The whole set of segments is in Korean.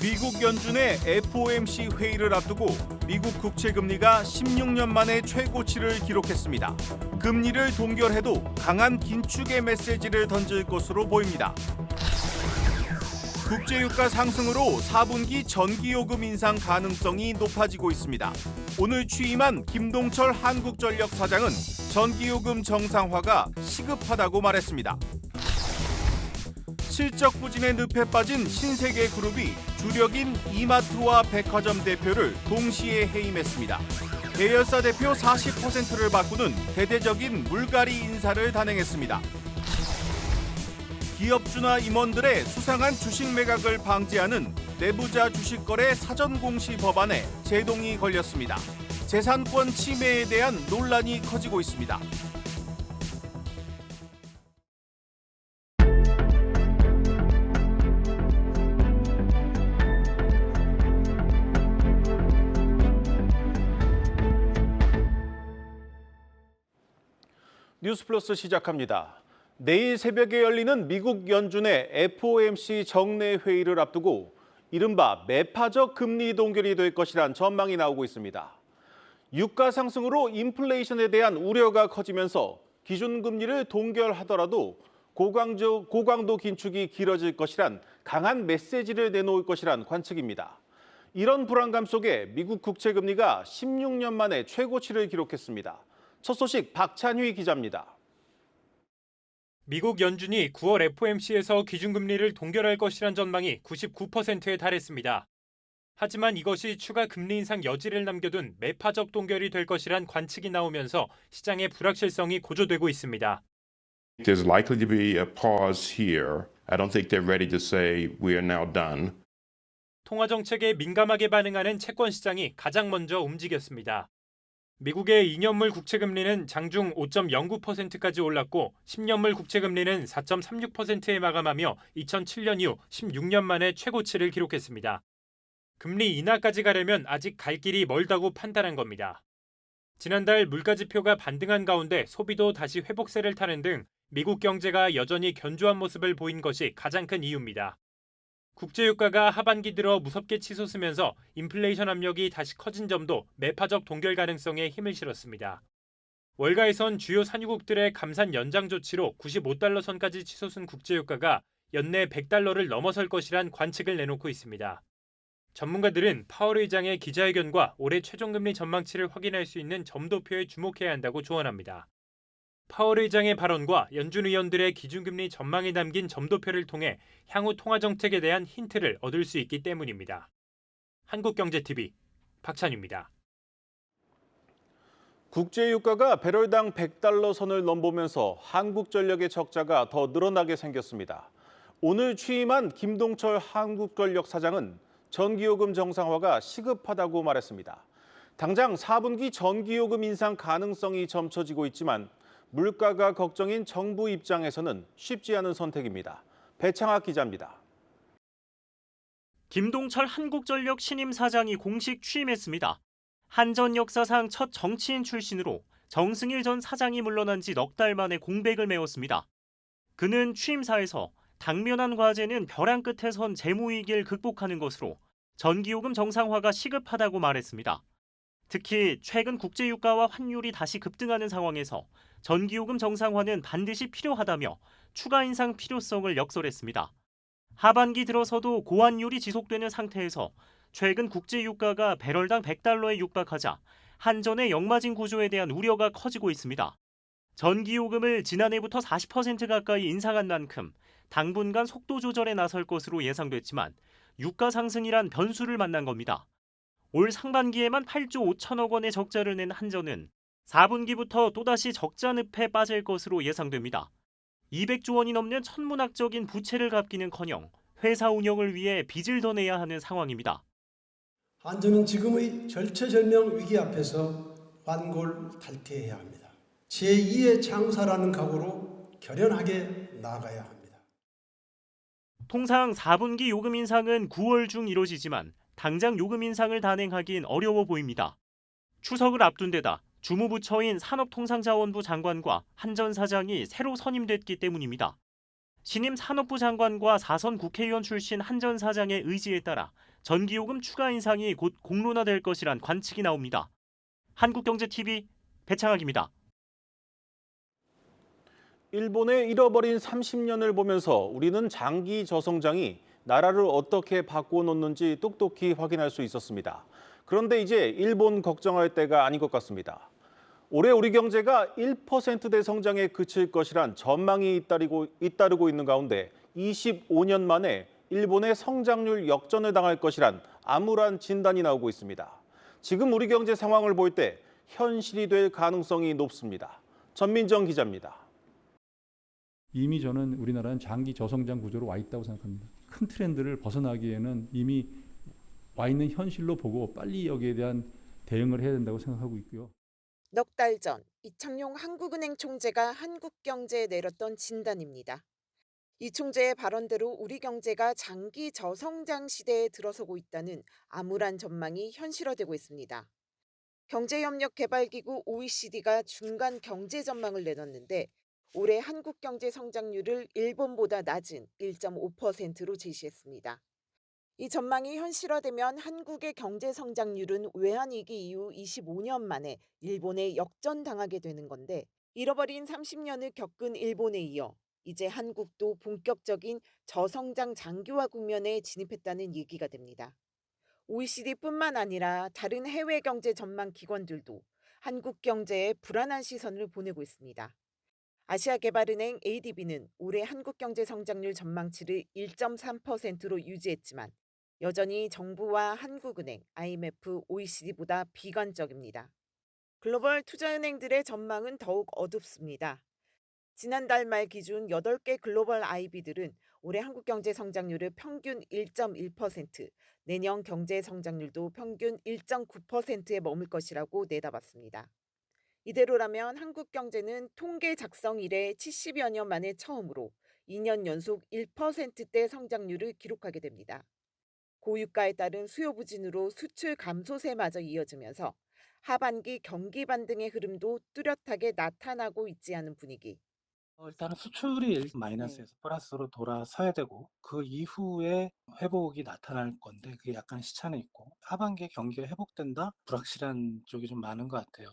미국 연준의 FOMC 회의를 앞두고 미국 국채 금리가 16년 만에 최고치를 기록했습니다. 금리를 동결해도 강한 긴축의 메시지를 던질 것으로 보입니다. 국제유가 상승으로 4분기 전기요금 인상 가능성이 높아지고 있습니다. 오늘 취임한 김동철 한국전력 사장은 전기요금 정상화가 시급하다고 말했습니다. 실적 부진의 늪에 빠진 신세계 그룹이 주력인 이마트와 백화점 대표를 동시에 해임했습니다. 계열사 대표 40%를 바꾸는 대대적인 물갈이 인사를 단행했습니다. 기업주나 임원들의 수상한 주식 매각을 방지하는 내부자 주식 거래 사전 공시 법안에 제동이 걸렸습니다. 재산권 침해에 대한 논란이 커지고 있습니다. 뉴스플러스 시작합니다. 내일 새벽에 열리는 미국 연준의 FOMC 정례 회의를 앞두고 이른바 매파적 금리 동결이 될 것이란 전망이 나오고 있습니다. 유가 상승으로 인플레이션에 대한 우려가 커지면서 기준금리를 동결하더라도 고강도, 고강도 긴축이 길어질 것이란 강한 메시지를 내놓을 것이란 관측입니다. 이런 불안감 속에 미국 국채 금리가 16년 만에 최고치를 기록했습니다. 첫 소식 박찬휘 기자입니다. 미국 연준이 9월 FOMC에서 기준금리를 동결할 것이란 전망이 99%에 달했습니다. 하지만 이것이 추가 금리 인상 여지를 남겨둔 매파적 동결이 될 것이란 관측이 나오면서 시장의 불확실성이 고조되고 있습니다. There's likely to be a pause here. I don't think they're ready to say we are now done. 통화 정책에 민감하게 반응하는 채권 시장이 가장 먼저 움직였습니다. 미국의 2년물 국채 금리는 장중 5.09%까지 올랐고 10년물 국채 금리는 4.36%에 마감하며 2007년 이후 16년 만에 최고치를 기록했습니다. 금리 인하까지 가려면 아직 갈 길이 멀다고 판단한 겁니다. 지난달 물가 지표가 반등한 가운데 소비도 다시 회복세를 타는 등 미국 경제가 여전히 견조한 모습을 보인 것이 가장 큰 이유입니다. 국제유가가 하반기 들어 무섭게 치솟으면서 인플레이션 압력이 다시 커진 점도 매파적 동결 가능성에 힘을 실었습니다. 월가에선 주요 산유국들의 감산 연장 조치로 95달러 선까지 치솟은 국제유가가 연내 100달러를 넘어설 것이란 관측을 내놓고 있습니다. 전문가들은 파월 의장의 기자회견과 올해 최종금리 전망치를 확인할 수 있는 점도표에 주목해야 한다고 조언합니다. 파월 의장의 발언과 연준 의원들의 기준금리 전망이 담긴 점도표를 통해 향후 통화 정책에 대한 힌트를 얻을 수 있기 때문입니다. 한국경제TV 박찬입니다. 국제유가가 배럴당 100달러 선을 넘보면서 한국전력의 적자가 더 늘어나게 생겼습니다. 오늘 취임한 김동철 한국전력 사장은 전기요금 정상화가 시급하다고 말했습니다. 당장 4분기 전기요금 인상 가능성이 점쳐지고 있지만 물가가 걱정인 정부 입장에서는 쉽지 않은 선택입니다. 배창학 기자입니다. 김동철 한국전력 신임 사장이 공식 취임했습니다. 한전 역사상 첫 정치인 출신으로 정승일 전 사장이 물러난 지 넉 달 만에 공백을 메웠습니다. 그는 취임사에서 당면한 과제는 벼랑 끝에 선 재무위기를 극복하는 것으로 전기요금 정상화가 시급하다고 말했습니다. 특히 최근 국제유가와 환율이 다시 급등하는 상황에서 전기요금 정상화는 반드시 필요하다며 추가 인상 필요성을 역설했습니다. 하반기 들어서도 고환율이 지속되는 상태에서 최근 국제유가가 배럴당 100달러에 육박하자 한전의 역마진 구조에 대한 우려가 커지고 있습니다. 전기요금을 지난해부터 40% 가까이 인상한 만큼 당분간 속도 조절에 나설 것으로 예상됐지만 유가 상승이란 변수를 만난 겁니다. 올 상반기에만 8조 5천억 원의 적자를 낸 한전은 4분기부터 또다시 적자 늪에 빠질 것으로 예상됩니다. 200조 원이 넘는 천문학적인 부채를 갚기는커녕 회사 운영을 위해 빚을 더 내야 하는 상황입니다. 한전은 지금의 절체절명 위기 앞에서 완골탈퇴해야 합니다. 제2의 창사라는 각오로 결연하게 나아가야 합니다. 통상 4분기 요금 인상은 9월 중 이뤄지지만 당장 요금 인상을 단행하긴 어려워 보입니다. 추석을 앞둔 데다 주무부처인 산업통상자원부 장관과 한 전 사장이 새로 선임됐기 때문입니다. 신임 산업부 장관과 사선 국회의원 출신 한 전 사장의 의지에 따라 전기요금 추가 인상이 곧 공론화될 것이란 관측이 나옵니다. 한국경제TV 배창학입니다. 일본의 잃어버린 30년을 보면서 우리는 장기 저성장이 나라를 어떻게 바꿔놓는지 똑똑히 확인할 수 있었습니다. 그런데 이제 일본 걱정할 때가 아닌 것 같습니다. 올해 우리 경제가 1%대 성장에 그칠 것이란 전망이 잇따르고, 잇따르고 있는 가운데 25년 만에 일본의 성장률 역전을 당할 것이란 암울한 진단이 나오고 있습니다. 지금 우리 경제 상황을 볼 때 현실이 될 가능성이 높습니다. 전민정 기자입니다. 이미 저는 우리나라는 장기 저성장 구조로 와 있다고 생각합니다. 큰 트렌드를 벗어나기에는 이미 와 있는 현실로 보고 빨리 여기에 대한 대응을 해야 된다고 생각하고 있고요. 넉 달 전 이창용 한국은행 총재가 한국 경제에 내렸던 진단입니다. 이 총재의 발언대로 우리 경제가 장기 저성장 시대에 들어서고 있다는 암울한 전망이 현실화되고 있습니다. 경제협력개발기구 OECD가 중간 경제 전망을 내놨는데 올해 한국 경제 성장률을 일본보다 낮은 1.5%로 제시했습니다. 이 전망이 현실화되면 한국의 경제 성장률은 외환위기 이후 25년 만에 일본에 역전당하게 되는 건데 잃어버린 30년을 겪은 일본에 이어 이제 한국도 본격적인 저성장 장기화 국면에 진입했다는 얘기가 됩니다. OECD뿐만 아니라 다른 해외 경제 전망 기관들도 한국 경제에 불안한 시선을 보내고 있습니다. 아시아개발은행 ADB는 올해 한국 경제 성장률 전망치를 1.3%로 유지했지만 여전히 정부와 한국은행, IMF, OECD보다 비관적입니다. 글로벌 투자은행들의 전망은 더욱 어둡습니다. 지난달 말 기준 8개 글로벌 IB들은 올해 한국 경제 성장률을 평균 1.1%, 내년 경제 성장률도 평균 1.9%에 머물 것이라고 내다봤습니다. 이대로라면 한국 경제는 통계 작성 이래 70여 년 만에 처음으로 2년 연속 1%대 성장률을 기록하게 됩니다. 고유가에 따른 수요 부진으로 수출 감소세마저 이어지면서 하반기 경기 반등의 흐름도 뚜렷하게 나타나고 있지 않은 분위기. 어, 일단은 수출이 일- 마이너스에서 플러스로 돌아서야 되고 그 이후에 회복이 나타날 건데 그게 약간 시차는 있고 하반기에 경기가 회복된다 불확실한 쪽이 좀 많은 것 같아요.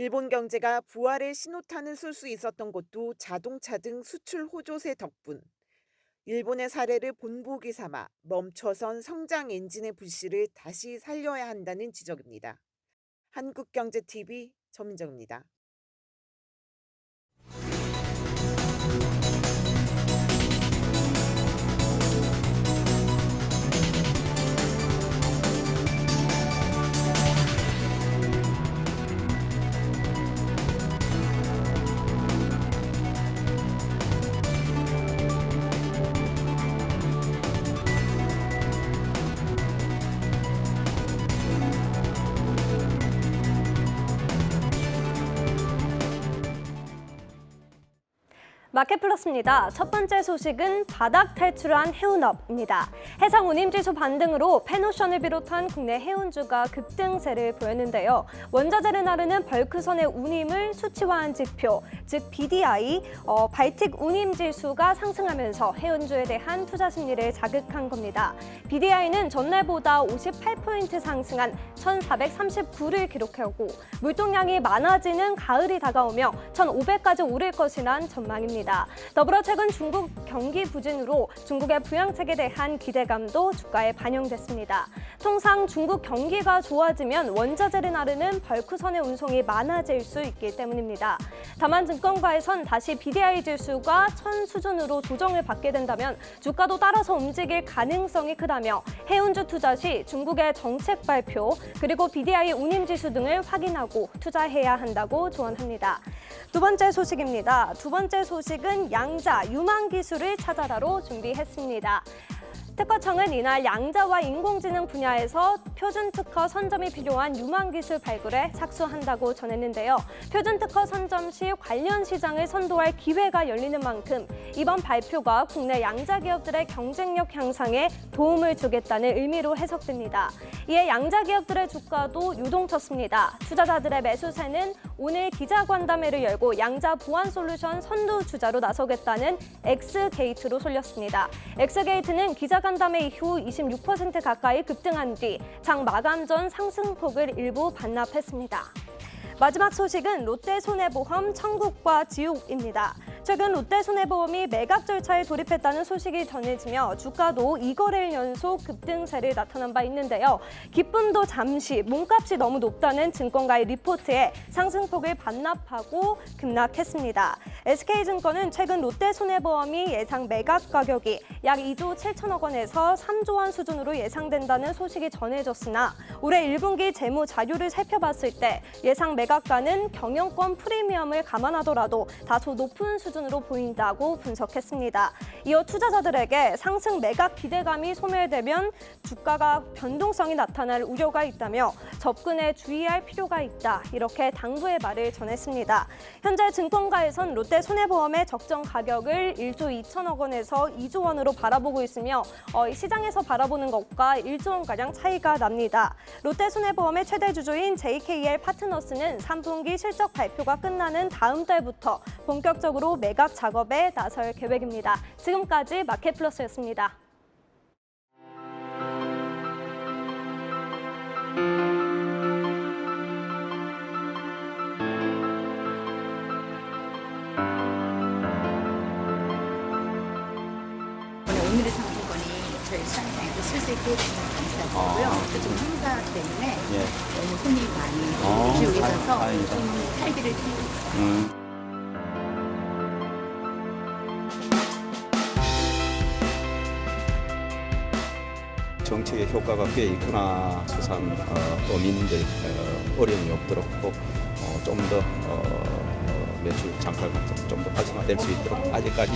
일본 경제가 부활의 신호탄을 쏠 수 있었던 것도 자동차 등 수출 호조세 덕분. 일본의 사례를 본보기 삼아 멈춰선 성장 엔진의 불씨를 다시 살려야 한다는 지적입니다. 한국경제TV 전민정입니다. 마켓플러스입니다. 첫 번째 소식은 바닥 탈출한 해운업입니다. 해상 운임지수 반등으로 페노션을 비롯한 국내 해운주가 급등세를 보였는데요. 원자재를 나르는 벌크선의 운임을 수치화한 지표, 즉 BDI, 어, 발틱 운임지수가 상승하면서 해운주에 대한 투자 심리를 자극한 겁니다. BDI는 전날보다 58포인트 상승한 1,439를 기록하고 물동량이 많아지는 가을이 다가오며 1,500까지 오를 것이란 전망입니다. 더불어 최근 중국 경기 부진으로 중국의 부양책에 대한 기대감도 주가에 반영됐습니다. 통상 중국 경기가 좋아지면 원자재를 나르는 벌크선의 운송이 많아질 수 있기 때문입니다. 다만 증권가에선 다시 BDI 지수가 천 수준으로 조정을 받게 된다면 주가도 따라서 움직일 가능성이 크다며 해운주 투자 시 중국의 정책 발표 그리고 BDI 운임 지수 등을 확인하고 투자해야 한다고 조언합니다. 두 번째 소식입니다. 두 번째 소식 은 양자 유망 기술을 찾아라로 준비했습니다. 특허청은 이날 양자와 인공지능 분야에서 표준 특허 선점이 필요한 유망 기술 발굴에 착수한다고 전했는데요. 표준 특허 선점 시 관련 시장을 선도할 기회가 열리는 만큼 이번 발표가 국내 양자 기업들의 경쟁력 향상에 도움을 주겠다는 의미로 해석됩니다. 이에 양자 기업들의 주가도 유동쳤습니다. 투자자들의 매수세는 오늘 기자간담회를 열고 양자 보안 솔루션 선두 주자로 나서겠다는 엑스게이트로 쏠렸습니다. 엑스게이트는 기자간 간담회 이후 26% 가까이 급등한 뒤 장 마감 전 상승폭을 일부 반납했습니다. 마지막 소식은 롯데손해보험 청국과 지옥입니다. 최근 롯데손해보험이 매각 절차에 돌입했다는 소식이 전해지며 주가도 2거래일 연속 급등세를 나타난 바 있는데요. 기쁨도 잠시 몸값이 너무 높다는 증권가의 리포트에 상승폭을 반납하고 급락했습니다. SK증권은 최근 롯데손해보험이 예상 매각 가격이 약 2조 7천억 원에서 3조 원 수준으로 예상된다는 소식이 전해졌으나 올해 1분기 재무 자료를 살펴봤을 때 예상 매각가는 경영권 프리미엄을 감안하더라도 다소 높은 수준으로 보인다고 분석했습니다. 이어 투자자들에게 상승 매각 기대감이 소멸되면 주가가 변동성이 나타날 우려가 있다며 접근에 주의할 필요가 있다. 이렇게 당부의 말을 전했습니다. 현재 증권가에선 롯데 손해보험의 적정 가격을 1조 2천억 원에서 2조 원으로 바라보고 있으며 어, 시장에서 바라보는 것과 1조 원가량 차이가 납니다. 롯데 손해보험의 최대 주주인 JKL 파트너스는 3분기 실적 발표가 끝나는 다음 달부터 본격적으로 매각 작업에 나설 계획입니다. 지금까지 마켓플러스였습니다. 오늘의 상품권이 저희 시장에도 슬슬 들어오면 감사드리고요. 요즘 행사 때문에 너무 손이 많이 오시고 계셔서 좀 살기를 띄 정책의 효과가 꽤 있구나. 수산 어, 어민들 어, 어려움이 없도록 좀더 어, 매출 장사가 좀 더 활성화될 수 있도록 아직까지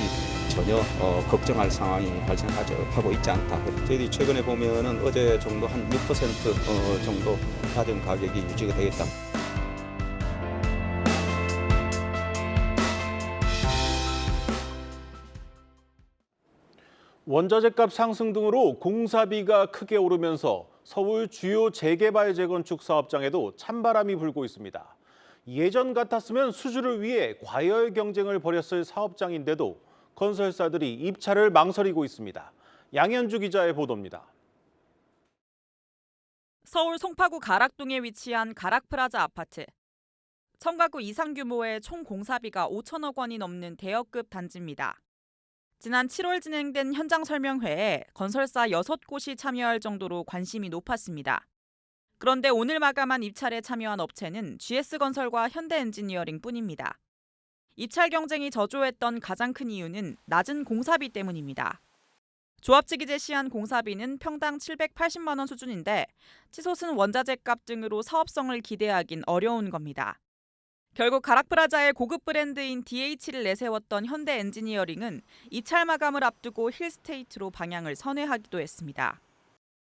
전혀 어, 걱정할 상황이 발생하지 하고 있지 않다. 저희들이 최근에 보면은 어제 정도 한 6% 어, 정도 낮은 가격이 유지가 되겠다. 원자재 값 상승 등으로 공사비가 크게 오르면서 서울 주요 재개발 재건축 사업장에도 찬바람이 불고 있습니다. 예전 같았으면 수주를 위해 과열 경쟁을 벌였을 사업장인데도 건설사들이 입찰을 망설이고 있습니다. 양현주 기자의 보도입니다. 서울 송파구 가락동에 위치한 가락프라자 아파트. 청가구 이상 규모의 총 공사비가 5천억 원이 넘는 대여급 단지입니다. 지난 7월 진행된 현장 설명회에 건설사 6곳이 참여할 정도로 관심이 높았습니다. 그런데 오늘 마감한 입찰에 참여한 업체는 GS건설과 현대엔지니어링 뿐입니다. 입찰 경쟁이 저조했던 가장 큰 이유는 낮은 공사비 때문입니다. 조합 측이 제시한 공사비는 평당 780만 원 수준인데 치솟은 원자재 값 등으로 사업성을 기대하긴 어려운 겁니다. 결국 가락프라자의 고급 브랜드인 DH를 내세웠던 현대 엔지니어링은 입찰 마감을 앞두고 힐스테이트로 방향을 선회하기도 했습니다.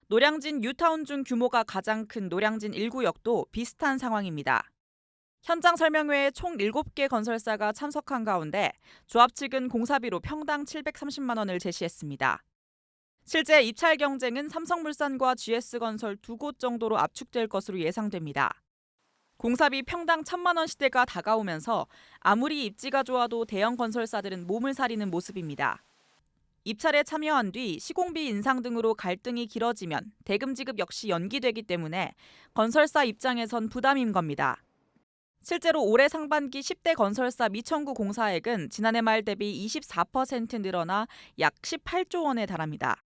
노량진 뉴타운 중 규모가 가장 큰 노량진 1구역도 비슷한 상황입니다. 현장 설명회에 총 7개 건설사가 참석한 가운데 조합 측은 공사비로 평당 730만 원을 제시했습니다. 실제 입찰 경쟁은 삼성물산과 GS건설 두 곳 정도로 압축될 것으로 예상됩니다. 공사비 평당 천만 원 시대가 다가오면서 아무리 입지가 좋아도 대형 건설사들은 몸을 사리는 모습입니다. 입찰에 참여한 뒤 시공비 인상 등으로 갈등이 길어지면 대금 지급 역시 연기되기 때문에 건설사 입장에선 부담인 겁니다. 실제로 올해 상반기 10대 건설사 미청구 공사액은 지난해 말 대비 24% 늘어나 약 18조 원에 달합니다.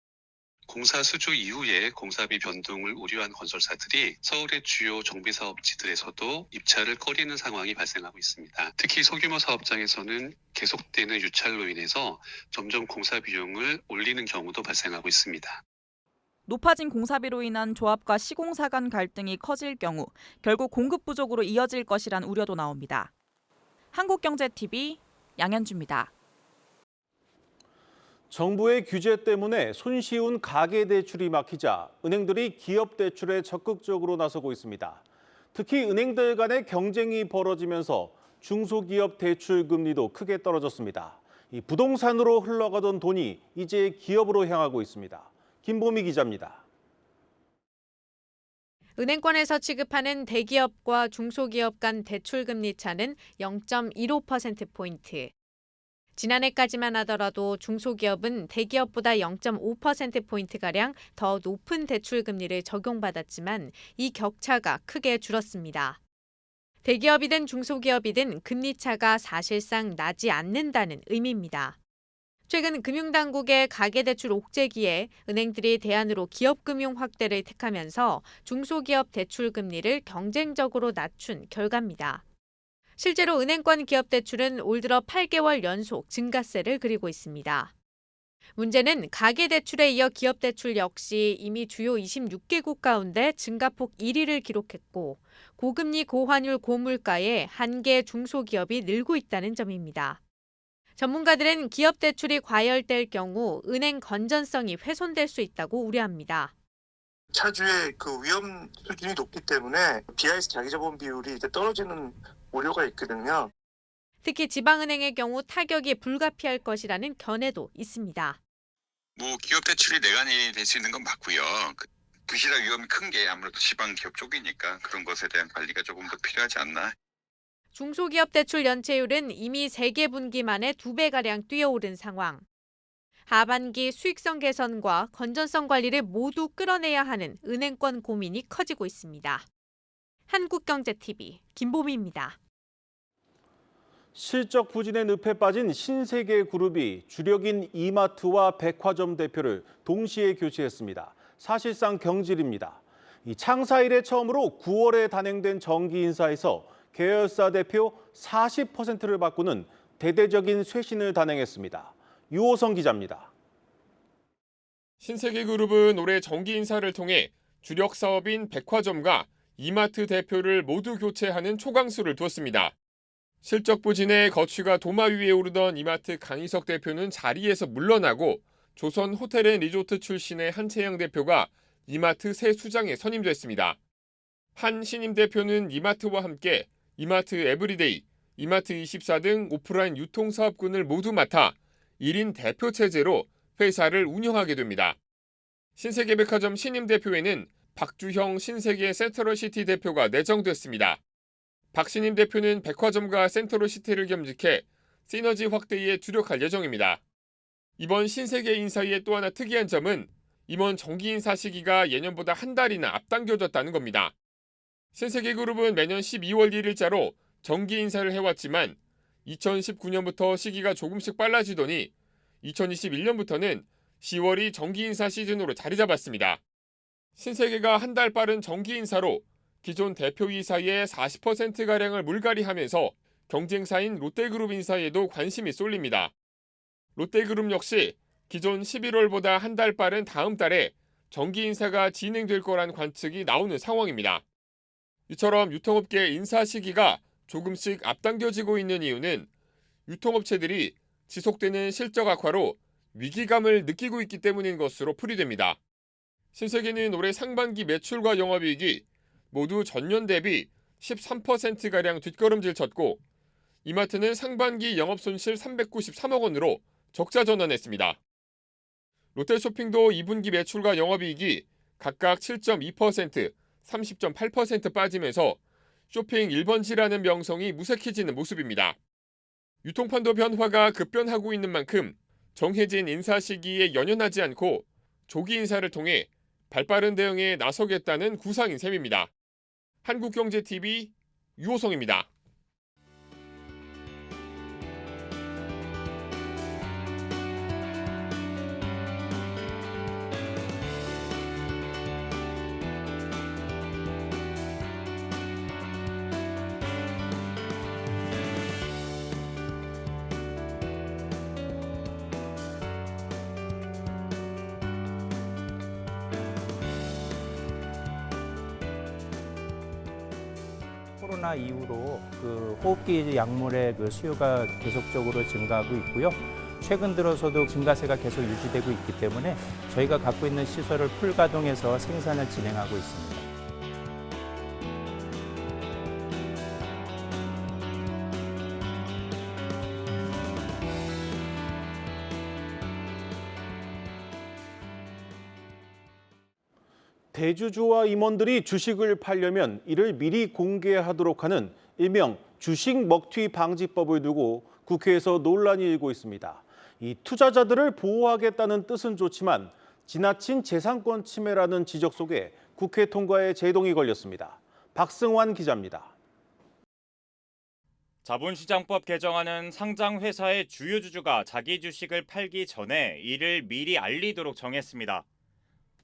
공사 수주 이후에 공사비 변동을 우려한 건설사들이 서울의 주요 정비 사업지들에서도 입찰을 꺼리는 상황이 발생하고 있습니다. 특히 소규모 사업장에서는 계속되는 유찰로 인해서 점점 공사 비용을 올리는 경우도 발생하고 있습니다. 높아진 공사비로 인한 조합과 시공사 간 갈등이 커질 경우 결국 공급 부족으로 이어질 것이란 우려도 나옵니다. 한국경제TV 양현주입니다. 정부의 규제 때문에 손쉬운 가계 대출이 막히자 은행들이 기업 대출에 적극적으로 나서고 있습니다. 특히 은행들 간의 경쟁이 벌어지면서 중소기업 대출 금리도 크게 떨어졌습니다. 이 부동산으로 흘러가던 돈이 이제 기업으로 향하고 있습니다. 김보미 기자입니다. 은행권에서 취급하는 대기업과 중소기업 간 대출 금리 차는 0.15%포인트. 지난해까지만 하더라도 중소기업은 대기업보다 0.5%포인트가량 더 높은 대출 금리를 적용받았지만 이 격차가 크게 줄었습니다. 대기업이든 중소기업이든 금리 차가 사실상 나지 않는다는 의미입니다. 최근 금융당국의 가계대출 옥죄기에 은행들이 대안으로 기업금융 확대를 택하면서 중소기업 대출 금리를 경쟁적으로 낮춘 결과입니다. 실제로 은행권 기업 대출은 올 들어 8개월 연속 증가세를 그리고 있습니다. 문제는 가계 대출에 이어 기업 대출 역시 이미 주요 26개국 가운데 증가폭 1위를 기록했고 고금리 고환율 고물가에 한계 중소기업이 늘고 있다는 점입니다. 전문가들은 기업 대출이 과열될 경우 은행 건전성이 훼손될 수 있다고 우려합니다. 차주의 그 위험 수준이 높기 때문에 BIS 자기자본 비율이 이제 떨어지는 우려가 있거든요. 특히 지방은행의 경우 타격이 불가피할 것이라는 견해도 있습니다. 뭐 기업 대출이 내관이 될 수 있는 건 맞고요. 그 부실화 위험이 큰 게 아무래도 지방 기업 쪽이니까 그런 것에 대한 관리가 조금 더 필요하지 않나. 중소기업 대출 연체율은 이미 3개 분기 만에 2배 가량 뛰어오른 상황. 하반기 수익성 개선과 건전성 관리를 모두 끌어내야 하는 은행권 고민이 커지고 있습니다. 한국경제TV 김보미입니다. 실적 부진의 늪에 빠진 신세계 그룹이 주력인 이마트와 백화점 대표를 동시에 교체했습니다. 사실상 경질입니다. 이 창사 이래 처음으로 9월에 단행된 정기 인사에서 계열사 대표 40%를 바꾸는 대대적인 쇄신을 단행했습니다. 유호성 기자입니다. 신세계그룹은 올해 정기 인사를 통해 주력 사업인 백화점과 이마트 대표를 모두 교체하는 초강수를 두었습니다. 실적 부진에 거취가 도마 위에 오르던 이마트 강희석 대표는 자리에서 물러나고 조선 호텔앤리조트 출신의 한채영 대표가 이마트 새 수장에 선임됐습니다. 한 신임 대표는 이마트와 함께 이마트 에브리데이, 이마트 24 등 오프라인 유통사업군을 모두 맡아 1인 대표 체제로 회사를 운영하게 됩니다. 신세계백화점 신임 대표에는 박주형 신세계 센트럴시티 대표가 내정됐습니다. 박 신임 대표는 백화점과 센트럴시티를 겸직해 시너지 확대에 주력할 예정입니다. 이번 신세계 인사의 또 하나 특이한 점은 임원 정기 인사 시기가 예년보다 한 달이나 앞당겨졌다는 겁니다. 신세계 그룹은 매년 12월 1일자로 정기 인사를 해왔지만 2019년부터 시기가 조금씩 빨라지더니 2021년부터는 10월이 정기 인사 시즌으로 자리 잡았습니다. 신세계가 한 달 빠른 정기 인사로 기존 대표이사의 40%가량을 물갈이하면서 경쟁사인 롯데그룹 인사에도 관심이 쏠립니다. 롯데그룹 역시 기존 11월보다 한 달 빠른 다음 달에 정기 인사가 진행될 거란 관측이 나오는 상황입니다. 이처럼 유통업계 인사 시기가 조금씩 앞당겨지고 있는 이유는 유통업체들이 지속되는 실적 악화로 위기감을 느끼고 있기 때문인 것으로 풀이됩니다. 신세계는 올해 상반기 매출과 영업이익이 모두 전년 대비 13%가량 뒷걸음질 쳤고 이마트는 상반기 영업 손실 393억 원으로 적자 전환했습니다. 롯데쇼핑도 2분기 매출과 영업이익이 각각 7.2%, 30.8% 빠지면서 쇼핑 1번지라는 명성이 무색해지는 모습입니다. 유통판도 변화가 급변하고 있는 만큼 정해진 인사 시기에 연연하지 않고 조기 인사를 통해 발빠른 대응에 나서겠다는 구상인 셈입니다. 한국경제TV 유호성입니다. 코로나 이후로 그 호흡기 약물의 그 수요가 계속적으로 증가하고 있고요. 최근 들어서도 증가세가 계속 유지되고 있기 때문에 저희가 갖고 있는 시설을 풀 가동해서 생산을 진행하고 있습니다. 대주주와 임원들이 주식을 팔려면 이를 미리 공개하도록 하는 일명 주식 먹튀 방지법을 두고 국회에서 논란이 일고 있습니다. 이 투자자들을 보호하겠다는 뜻은 좋지만 지나친 재산권 침해라는 지적 속에 국회 통과에 제동이 걸렸습니다. 박승환 기자입니다. 자본시장법 개정안은 상장 회사의 주요 주주가 자기 주식을 팔기 전에 이를 미리 알리도록 정했습니다.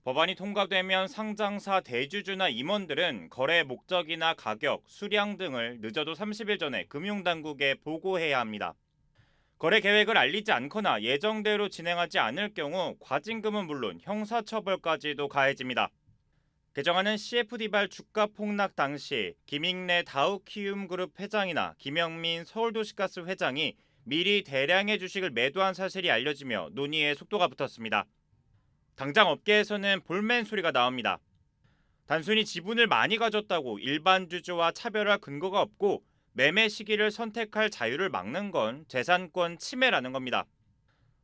법안이 통과되면 상장사 대주주나 임원들은 거래 목적이나 가격, 수량 등을 늦어도 30일 전에 금융당국에 보고해야 합니다. 거래 계획을 알리지 않거나 예정대로 진행하지 않을 경우 과징금은 물론 형사처벌까지도 가해집니다. 개정안은 CFD발 주가 폭락 당시 김익래 다우키움그룹 회장이나 김영민 서울도시가스 회장이 미리 대량의 주식을 매도한 사실이 알려지며 논의에 속도가 붙었습니다. 당장 업계에서는 볼멘 소리가 나옵니다. 단순히 지분을 많이 가졌다고 일반 주주와 차별할 근거가 없고 매매 시기를 선택할 자유를 막는 건 재산권 침해라는 겁니다.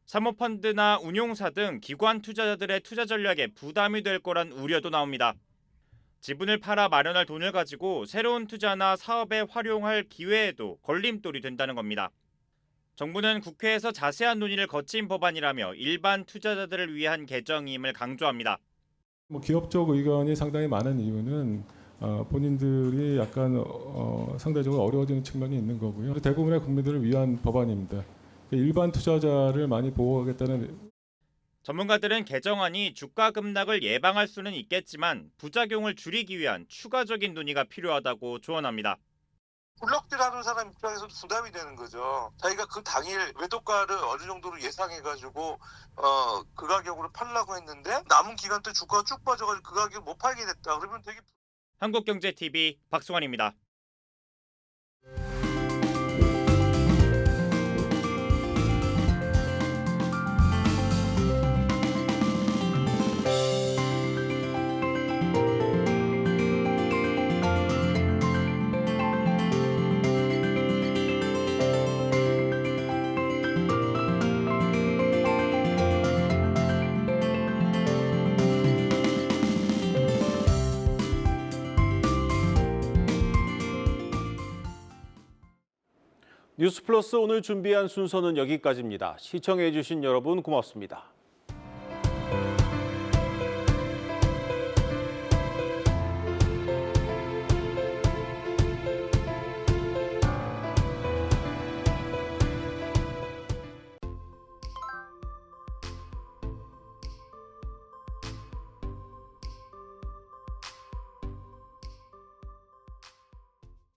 사모펀드나 운용사 등 기관 투자자들의 투자 전략에 부담이 될 거란 우려도 나옵니다. 지분을 팔아 마련할 돈을 가지고 새로운 투자나 사업에 활용할 기회에도 걸림돌이 된다는 겁니다. 정부는 국회에서 자세한 논의를 거친 법안이라며 일반 투자자들을 위한 개정임을 강조합니다. 뭐 기업적 의견이 상당히 많은 이유는 어, 본인들이 약간 어, 상대적으로 어려워지는 측면이 있는 거고요. 대부분의 국민들을 위한 법안입니다. 일반 투자자를 많이 보호하겠다는 전문가들은 개정안이 주가 급락을 예방할 수는 있겠지만 부작용을 줄이기 위한 추가적인 논의가 필요하다고 조언합니다. 블록딜하는 사람 입장에서도 부담이 되는 거죠. 자기가 그 당일 외도가를 어느 정도로 예상해가지고 어, 그 가격으로 팔라고 했는데 남은 기간 동안 주가가 쭉 빠져가지고 그 가격을 못 팔게 됐다. 그러면 되게 한국경제TV 박승환입니다. 뉴스 플러스 오늘 준비한 순서는 여기까지입니다. 시청해 주신 여러분 고맙습니다.